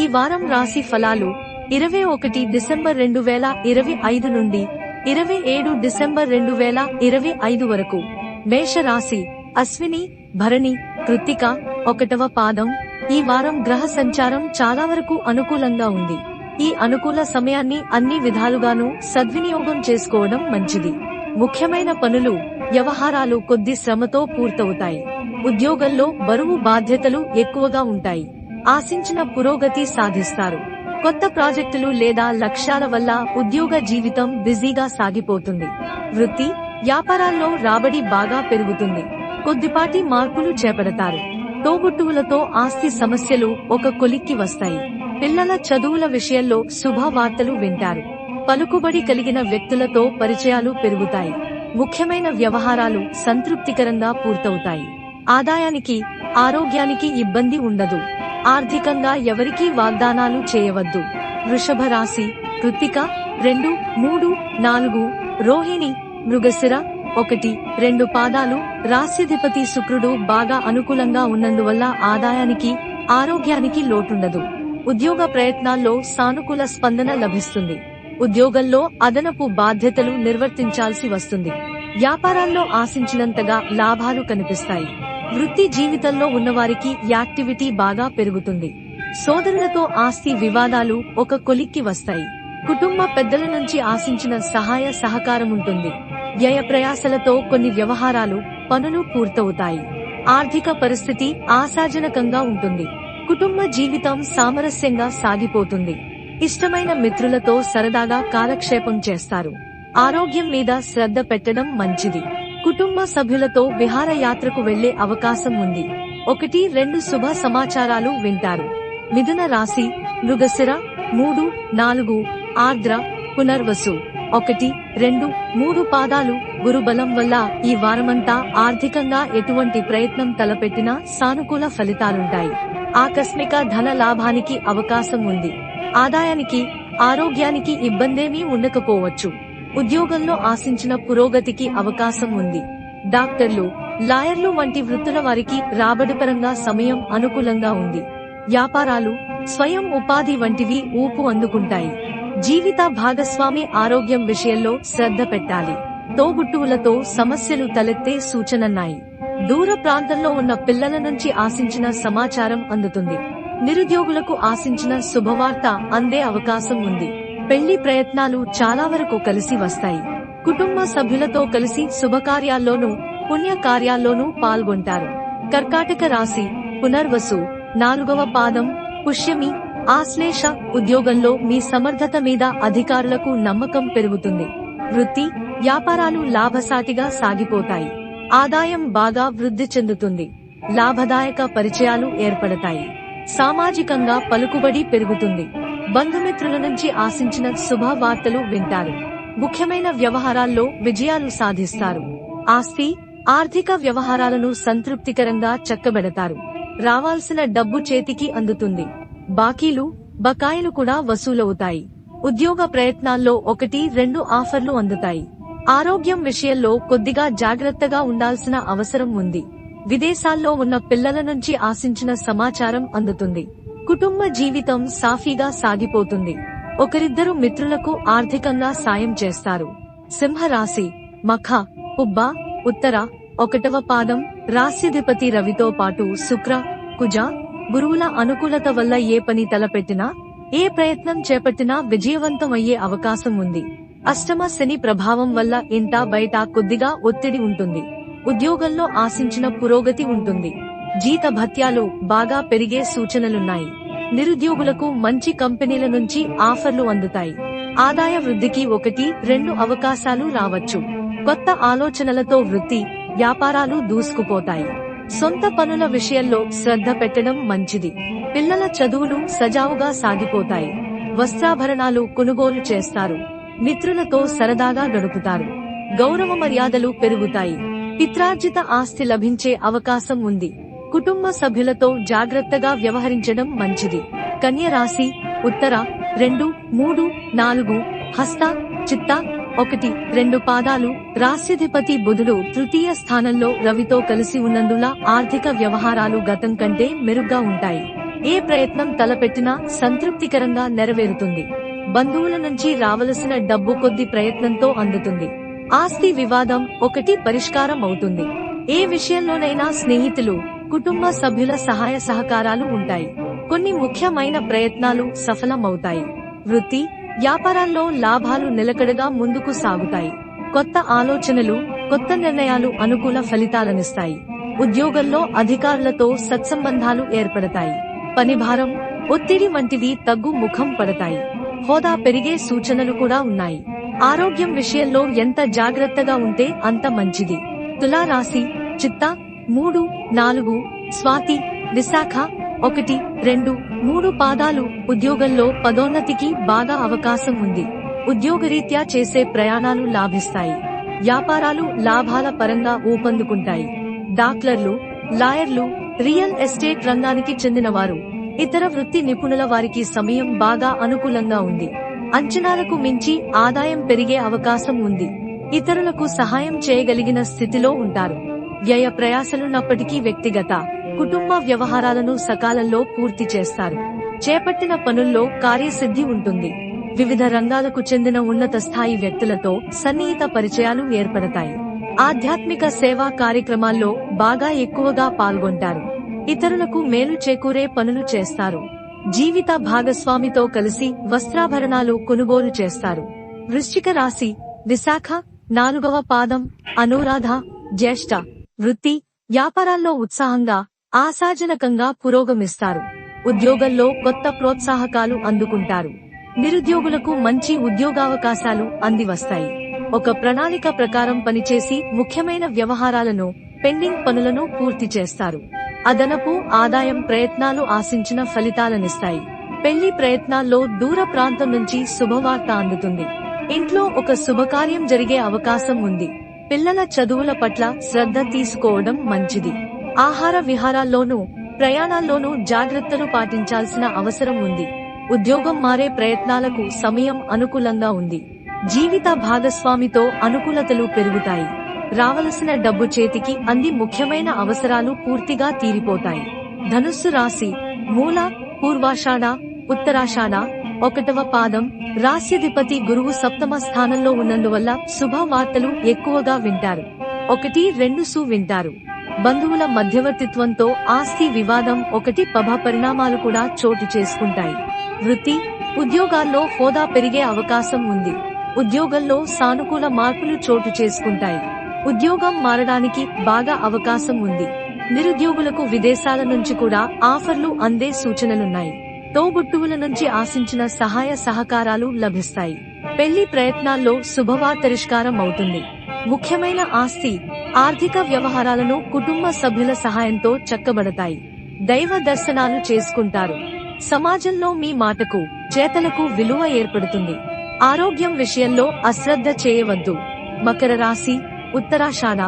ఈ వారం రాశి ఫలాలు ఇరవై ఒకటి డిసెంబర్ రెండు వేల ఇరవై ఐదు నుండి ఇరవై ఏడు డిసెంబర్ రెండు వేల ఇరవై ఐదు వరకు. మేష రాశి అశ్విని భరణి కృత్తిక ఒకటవ పాదం. ఈ వారం గ్రహ సంచారం చాలా వరకు అనుకూలంగా ఉంది. ఈ అనుకూల సమయాన్ని అన్ని విధాలుగానూ సద్వినియోగం చేసుకోవడం మంచిది. ముఖ్యమైన పనులు వ్యవహారాలు కొద్ది శ్రమతో పూర్తవుతాయి. ఉద్యోగంలో బరువు బాధ్యతలు ఎక్కువగా ఉంటాయి. ఆశించిన పురోగతి సాధిస్తారు. కొత్త ప్రాజెక్టులు లేదా లక్ష్యాల వల్ల ఉద్యోగ జీవితం బిజీగా సాగిపోతుంది. వృత్తి వ్యాపారాల్లో రాబడి బాగా పెరుగుతుంది. కొద్దిపాటి మార్పులు చేపడతారు. తోబుట్టువులతో ఆస్తి సమస్యలు ఒక కొలిక్కి వస్తాయి. పిల్లల చదువుల విషయంలో శుభవార్తలు వింటారు. పలుకుబడి కలిగిన వ్యక్తులతో పరిచయాలు పెరుగుతాయి. ముఖ్యమైన వ్యవహారాలు సంతృప్తికరంగా పూర్తవుతాయి. ఆదాయానికి ఆరోగ్యానికి ఇబ్బంది ఉండదు. ఆర్థికంగా ఎవరికీ వాగ్దానాలు చేయవద్దు. వృషభ రాశి కృత్తిక రెండు మూడు నాలుగు రోహిణి మృగశిర ఒకటి రెండు పాదాలు రాశ్యధిపతి శుక్రుడు బాగా అనుకూలంగా ఉన్నందువల్ల ఆదాయానికి ఆరోగ్యానికి లోటుండదు. ఉద్యోగ ప్రయత్నాల్లో సానుకూల స్పందన లభిస్తుంది. ఉద్యోగంలో అదనపు బాధ్యతలు నిర్వర్తించాల్సి వస్తుంది. వ్యాపారాల్లో ఆశించినంతగా లాభాలు కనిపిస్తాయి. వృత్తి జీవితంలో ఉన్నవారికి యాక్టివిటీ బాగా పెరుగుతుంది. సోదరులతో ఆస్తి వివాదాలు ఒక కొలిక్కి వస్తాయి. కుటుంబ పెద్దల నుంచి ఆశించిన సహాయ సహకారం ఉంటుంది. వ్యయ ప్రయాసలతో కొన్ని వ్యవహారాలు పనులు పూర్తవుతాయి. ఆర్థిక పరిస్థితి ఆశాజనకంగా ఉంటుంది. కుటుంబ జీవితం సామరస్యంగా సాగిపోతుంది. ఇష్టమైన మిత్రులతో సరదాగా కాలక్షేపం చేస్తారు. ఆరోగ్యం మీద శ్రద్ధ పెట్టడం మంచిది. కుటుంబ సభ్యులతో విహారయాత్రకు వెళ్ళే అవకాశం ఉంది. ఒకటి రెండు శుభ సమాచారాలు వింటారు. మిథున రాశి మృగశిర మూడు నాలుగు ఆర్ద్ర పునర్వసు. ఒకటి రెండు మూడు పాదాలు గురుబలం వల్ల ఈ వారమంతా ఆర్థికంగా ఎటువంటి ప్రయత్నం తలపెట్టినా సానుకూల ఫలితాలుంటాయి. ఆకస్మిక ధన లాభానికి అవకాశం ఉంది. ఆదాయానికి ఆరోగ్యానికి ఇబ్బందేమీ ఉండకపోవచ్చు. ఉద్యోగంలో ఆశించిన పురోగతికి అవకాశం ఉంది. డాక్టర్లు లాయర్లు వంటి వృత్తుల వారికి రాబడిపరంగా సమయం అనుకూలంగా ఉంది. వ్యాపారాలు స్వయం ఉపాధి వంటివి ఊపు అందుకుంటాయి. జీవిత భాగస్వామి ఆరోగ్యం విషయంలో శ్రద్ధ పెట్టాలి. తోబుట్టువులతో సమస్యలు తలెత్తే సూచనన్నాయి. దూర ప్రాంతంలో ఉన్న పిల్లల నుంచి ఆశించిన సమాచారం అందుతుంది. నిరుద్యోగులకు ఆశించిన శుభవార్త అందే అవకాశం ఉంది. పెళ్ళి ప్రయత్నాలు చాలా వరకు కలిసి వస్తాయి. కుటుంబ సభ్యులతో కలిసి శుభకార్యాల్లోనూ పుణ్య కార్యాల్లోనూ పాల్గొంటారు. కర్కాటక రాశి పునర్వసు నాలుగవ పాదం పుష్యమి ఆశ్లేష ఉద్యోగంలో మీ సమర్థత మీద అధికారులకు నమ్మకం పెరుగుతుంది. వృత్తి వ్యాపారాలు లాభసాటిగా సాగిపోతాయి. ఆదాయం బాగా వృద్ధి చెందుతుంది. లాభదాయక పరిచయాలు ఏర్పడతాయి. సామాజికంగా పలుకుబడి పెరుగుతుంది. బంధుమిత్రుల నుంచి ఆశించిన శుభవార్తలు వింటారు. ముఖ్యమైన వ్యవహారాల్లో విజయాలు సాధిస్తారు. ఆస్తి ఆర్థిక వ్యవహారాలను సంతృప్తికరంగా చక్కబెడతారు. రావాల్సిన డబ్బు చేతికి అందుతుంది. బాకీలు బకాయిలు కూడా వసూలవుతాయి. ఉద్యోగ ప్రయత్నాల్లో ఒకటి రెండు ఆఫర్లు అందుతాయి. ఆరోగ్యం విషయంలో కొద్దిగా జాగ్రత్తగా ఉండాల్సిన అవసరం ఉంది. విదేశాల్లో ఉన్న పిల్లల నుంచి ఆశించిన సమాచారం అందుతుంది. కుటుంబ జీవితం సాఫీగా సాగిపోతుంది. ఒకరిద్దరు మిత్రులకు ఆర్థికంగా సాయం చేస్తారు. సింహరాశి మఖ పుబ్బ ఉత్తర ఒకటవ పాదం రాస్యధిపతి రవితో పాటు శుక్ర కుజ గురువుల అనుకూలత వల్ల ఏ పని తలపెట్టినా ఏ ప్రయత్నం చేపట్టినా విజయవంతమయ్యే అవకాశం ఉంది. అష్టమ శని ప్రభావం వల్ల ఇంట బయట కొద్దిగా ఒత్తిడి ఉంటుంది. ఉద్యోగంలో ఆశించిన పురోగతి ఉంటుంది. జీత భత్యాలు బాగా పెరిగే సూచనలున్నాయి. నిరుద్యోగులకు మంచి కంపెనీల నుంచి ఆఫర్లు అందుతాయి. ఆదాయ వృద్ధికి ఒకటి రెండు అవకాశాలు రావచ్చు. కొత్త ఆలోచనలతో వృత్తి వ్యాపారాలు దూసుకుపోతాయి. సొంత పనుల విషయంలో శ్రద్ధ పెట్టడం మంచిది. పిల్లల చదువులు సజావుగా సాగిపోతాయి. వస్త్రాభరణాలు కొనుగోలు చేస్తారు. మిత్రులతో సరదాగా గడుపుతారు. గౌరవ మర్యాదలు పెరుగుతాయి. పిత్రార్జిత ఆస్తి లభించే అవకాశం ఉంది. కుటుంబ సభ్యులతో జాగ్రత్తగా వ్యవహరించడం మంచిది. కన్య రాశి ఉత్తర రెండు మూడు నాలుగు హస్త చిత్త ఒకటి రెండు పాదాలు రాశ్యధిపతి బుధుడు తృతీయ స్థానంలో రవితో కలిసి ఉన్నందున ఆర్థిక వ్యవహారాలు గతం కంటే మెరుగ్గా ఉంటాయి. ఏ ప్రయత్నం తలపెట్టినా సంతృప్తికరంగా నెరవేరుతుంది. బంధువుల నుంచి రావలసిన డబ్బు కొద్ది ప్రయత్నంతో అందుతుంది. ఆస్తి వివాదం ఒకటి పరిష్కారం అవుతుంది ఏ విషయంలోనైనా స్నేహితులు కుటుంబ సభ్యుల సహాయ సహకారాలు ఉంటాయి. కొన్ని ముఖ్యమైన ప్రయత్నాలు సఫలమవుతాయి. వృత్తి వ్యాపారాల్లో లాభాలు నిలకడగా ముందుకు సాగుతాయి. కొత్త ఆలోచనలు కొత్త నిర్ణయాలు అనుకూల ఫలితాలనిస్తాయి. ఉద్యోగంలో అధికారులతో సత్సంబంధాలు ఏర్పడతాయి. పనిభారం ఒత్తిడి వంటివి తగ్గు ముఖం పడతాయి. హోదా పెరిగే సూచనలు కూడా ఉన్నాయి. ఆరోగ్యం విషయంలో ఎంత జాగ్రత్తగా ఉంటే అంత మంచిది. తులారాశి చిత్త మూడు నాలుగు స్వాతి విశాఖ ఒకటి రెండు మూడు పాదాలు ఉద్యోగంలో పదోన్నతికి బాగా అవకాశం ఉంది. ఉద్యోగరీత్యా చేసే ప్రయాణాలు లాభిస్తాయి. వ్యాపారాలు లాభాల పరంగా ఊపందుకుంటాయి. డాక్టర్లు లాయర్లు రియల్ ఎస్టేట్ రంగానికి చెందినవారు. ఇతర వృత్తి నిపుణుల వారికి సమయం బాగా అనుకూలంగా ఉంది. అంచనాలకు మించి ఆదాయం పెరిగే అవకాశం ఉంది. ఇతరులకు సహాయం చేయగలిగిన స్థితిలో ఉంటారు. వ్యయ ప్రయాసలున్నప్పటికీ వ్యక్తిగత కుటుంబ వ్యవహారాలను సకాలంలో పూర్తి చేస్తారు. చేపట్టిన పనుల్లో కార్యసిద్ధి ఉంటుంది. వివిధ రంగాలకు చెందిన ఉన్నత స్థాయి వ్యక్తులతో సన్నిహిత పరిచయాలు ఏర్పడతాయి. ఆధ్యాత్మిక సేవా కార్యక్రమాల్లో బాగా ఎక్కువగా పాల్గొంటారు. ఇతరులకు మేలు చేకూరే పనులు చేస్తారు. జీవిత భాగస్వామితో కలిసి వస్త్రాభరణాలు కొనుగోలు చేస్తారు. వృశ్చిక రాశి విశాఖ నాలుగవ పాదం అనురాధ జ్యేష్ఠ. వృత్తి వ్యాపారాల్లో ఉత్సాహంగా ఆశాజనకంగా పురోగమిస్తారు. ఉద్యోగంలో కొత్త ప్రోత్సాహకాలు అందుకుంటారు. నిరుద్యోగులకు మంచి ఉద్యోగావకాశాలు అందివస్తాయి. ఒక ప్రణాళిక ప్రకారం పనిచేసి ముఖ్యమైన వ్యవహారాలను పెండింగ్ పనులను పూర్తి చేస్తారు. అదనపు ఆదాయం ప్రయత్నాలు ఆశించిన ఫలితాలనిస్తాయి. పెళ్ళి ప్రయత్నాల్లో దూర ప్రాంతం నుంచి శుభవార్త అందుతుంది. ఇంట్లో ఒక శుభకార్యం జరిగే అవకాశం ఉంది. పిల్లల చదువుల పట్ల శ్రద్ధ తీసుకోవడం మంచిది. ఆహార విహారాల్లోనూ ప్రయాణాల్లోనూ జాగ్రత్తలు పాటించాల్సిన అవసరం ఉంది. ఉద్యోగం మారే ప్రయత్నాలకు సమయం అనుకూలంగా ఉంది. జీవిత భాగస్వామితో అనుకూలతలు పెరుగుతాయి. రావలసిన డబ్బు చేతికి అంది ముఖ్యమైన అవసరాలు పూర్తిగా తీరిపోతాయి. ధనుస్సు రాశి మూల పూర్వాషాఢ ఉత్తరాషాఢ ఒకటవ పాదం రాస్యధిపతి గురువు సప్తమ స్థానంలో ఉన్నందువల్ల శుభవార్తలు ఎక్కువగా వింటారు. ఒకటి రెండు సు వింటారు. బంధువుల మధ్యవర్తిత్వంతో ఆస్తి వివాదం ఒకటి పభ పరిణామాలు కూడా చోటు చేసుకుంటాయి. వృత్తి ఉద్యోగాల్లో హోదా పెరిగే అవకాశం ఉంది. ఉద్యోగంలో సానుకూల మార్పులు చోటు చేసుకుంటాయి. ఉద్యోగం మారడానికి బాగా అవకాశం ఉంది. నిరుద్యోగులకు విదేశాల నుంచి కూడా ఆఫర్లు అందే సూచనలున్నాయి. తోబుట్టువుల నుంచి ఆశించిన సహాయ సహకారాలు లభిస్తాయి. పెళ్ళి ప్రయత్నాల్లో శుభవార్తరిష్కారం అవుతుంది. ముఖ్యమైన ఆస్తి ఆర్థిక వ్యవహారాలను కుటుంబ సభ్యుల సహాయంతో చక్కబడతాయి. దైవ దర్శనాలు చేసుకుంటారు. సమాజంలో మీ మాటకు చేతలకు విలువ ఏర్పడుతుంది. ఆరోగ్యం విషయంలో అశ్రద్ధ చేయవద్దు. మకర రాశి ఉత్తరాషాఢ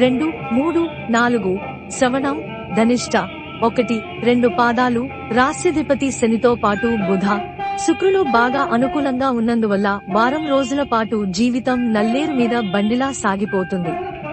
రెండు మూడు నాలుగు శ్రవణం ధనిష్ట ఒకటి రెండు పాదాలు రాస్యధిపతి శనితో పాటు బుధ. శుక్రులు బాగా అనుకూలంగా ఉన్నందువల్ల వారం రోజుల పాటు జీవితం నల్లేరు మీద బండిలా సాగిపోతుంది.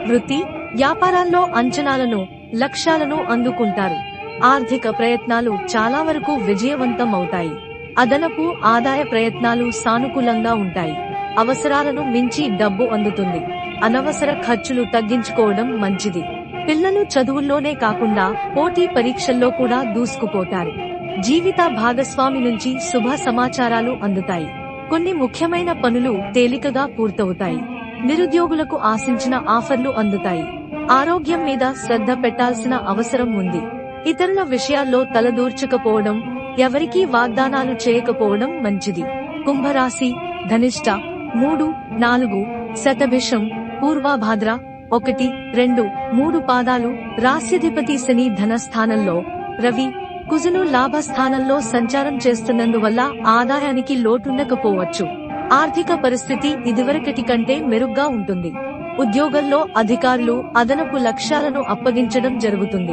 వృత్తి వ్యాపారాల్లో అంచనాలను లక్ష్యాలను అందుకుంటారు. ఆర్థిక ప్రయత్నాలు చాలా వరకు విజయవంతం అవుతాయి అదనపు ఆదాయ ప్రయత్నాలు సానుకూలంగా ఉంటాయి. అవసరాలను మించి డబ్బు అందుతుంది. అనవసర ఖర్చులు తగ్గించుకోవడం మంచిది. పిల్లలు చదువుల్లోనే కాకుండా పోటీ పరీక్షల్లో కూడా దూసుకుపోతారు. జీవిత భాగస్వామి నుంచి శుభ సమాచారాలు అందుతాయి. కొన్ని ముఖ్యమైన పనులు తేలికగా పూర్తవుతాయి. నిరుద్యోగులకు ఆశించిన ఆఫర్లు అందుతాయి. ఆరోగ్యం మీద శ్రద్ధ పెట్టాల్సిన అవసరం ఉంది. ఇతరుల విషయాల్లో తలదూర్చకపోవడం ఎవరికీ వాగ్దానాలు చేయకపోవడం మంచిది. కుంభరాశి ధనిష్ట మూడు నాలుగు శతభిషం పూర్వాభాద్ర ఒకటి రెండు మూడు పాదాలు రాస్యధిపతి శని ధనస్థానంలో. రవి కుజులు లాభస్థానంలో సంచారం చేస్తున్నందువల్ల ఆదాయానికి లోటుండకపోవచ్చు. ఆర్థిక పరిస్థితి ఇదివరకటి కంటే మెరుగ్గా ఉంటుంది. ఉద్యోగంలో అధికారులు అదనపు లక్ష్యాలను అప్పగించడం జరుగుతుంది.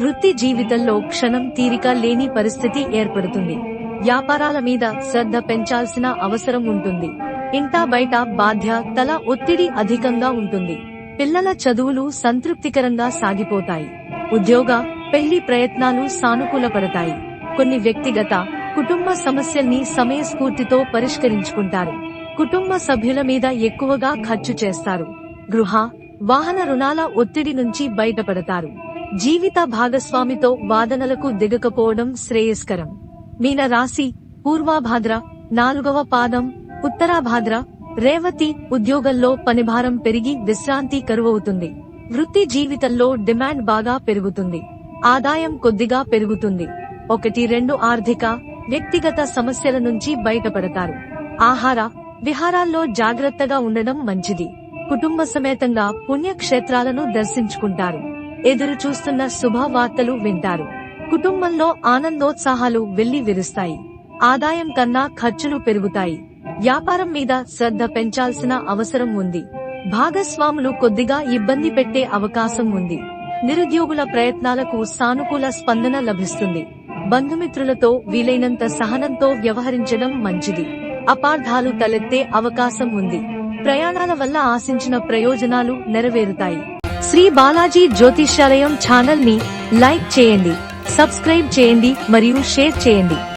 వృత్తి జీవితంలో క్షణం తీరిక లేని పరిస్థితి ఏర్పడుతుంది. వ్యాపారాల మీద శ్రద్ధ పెంచాల్సిన అవసరం ఉంటుంది. ఇంటా బయట బాధ్య తల ఒత్తిడి అధికంగా ఉంటుంది. పిల్లల చదువులు సంతృప్తికరంగా సాగిపోతాయి. ఉద్యోగ పెళ్ళి ప్రయత్నాలు సానుకూలపడతాయి. కొన్ని వ్యక్తిగత కుటుంబ సమస్యల్ని సమయస్ఫూర్తితో పరిష్కరించుకుంటారు. కుటుంబ సభ్యుల మీద ఎక్కువగా ఖర్చు చేస్తారు. గృహ వాహన రుణాల ఒత్తిడి నుంచి బయటపడతారు. జీవిత భాగస్వామితో వాదనలకు దిగకపోవడం శ్రేయస్కరం. మీన రాశి పూర్వాభాద్ర నాలుగవ పాదం ఉత్తరాభాద్ర రేవతి ఉద్యోగంలో పనిభారం పెరిగి విశ్రాంతి కరువవుతుంది. వృత్తి జీవితంలో డిమాండ్ బాగా పెరుగుతుంది. ఆదాయం కొద్దిగా పెరుగుతుంది. ఒకటి రెండు ఆర్థిక వ్యక్తిగత సమస్యల నుంచి బయటపడతారు. ఆహార విహారాల్లో జాగ్రత్తగా ఉండడం మంచిది. కుటుంబ సమేతంగా పుణ్యక్షేత్రాలను దర్శించుకుంటారు. ఎదురు చూస్తున్న శుభవార్తలు వింటారు. కుటుంబంలో ఆనందోత్సాహాలు వెళ్ళి విరుస్తాయి. ఆదాయం కన్నా ఖర్చులు పెరుగుతాయి. వ్యాపారం మీద శ్రద్ధ పెంచాల్సిన అవసరం ఉంది. భాగస్వాములు కొద్దిగా ఇబ్బంది పెట్టే అవకాశం ఉంది. నిరుద్యోగుల ప్రయత్నాలకు సానుకూల స్పందన లభిస్తుంది. బంధుమిత్రులతో వీలైనంత సహనంతో వ్యవహరించడం మంచిది. అపార్థాలు తలెత్తే అవకాశం ఉంది. ప్రయాణాల వల్ల ఆశించిన ప్రయోజనాలు నెరవేరుతాయి. శ్రీ బాలాజీ జ్యోతిష్యాలయం ఛానల్ని లైక్ చేయండి సబ్స్క్రైబ్ చేయండి మరియు షేర్ చేయండి.